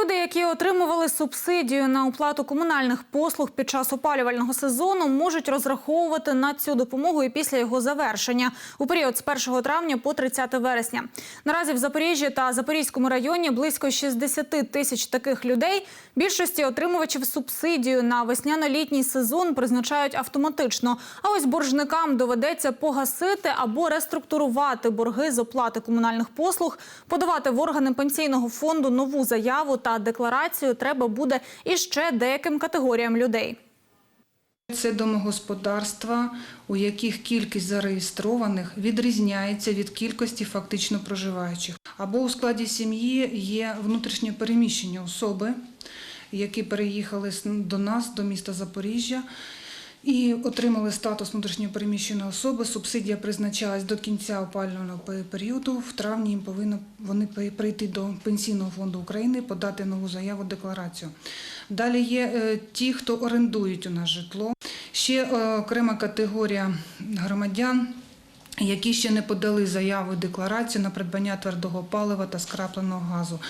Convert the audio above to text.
Люди, які отримували субсидію на оплату комунальних послуг під час опалювального сезону, можуть розраховувати на цю допомогу і після його завершення у період з 1 травня по 30 вересня. Наразі в Запоріжжі та Запорізькому районі близько 60 тисяч таких людей. Більшості отримувачів субсидію на весняно-літній сезон призначають автоматично. А ось боржникам доведеться погасити або реструктурувати борги з оплати комунальних послуг, подавати в органи пенсійного фонду нову заяву та декларацію треба буде іще деяким категоріям людей. Це домогосподарства, у яких кількість зареєстрованих відрізняється від кількості фактично проживаючих. Або у складі сім'ї є внутрішнє переміщення особи, які переїхали до нас, до міста Запоріжжя. І отримали статус внутрішньопереміщеної особи. Субсидія призначалась до кінця опалювального періоду. В травні їм повинно вони прийти до Пенсійного фонду України, подати нову заяву, декларацію. Далі є е, ті, хто орендують у нас житло. Ще е, окрема категорія громадян. Які ще не подали заяву декларацію на придбання твердого палива та скрапленого газу.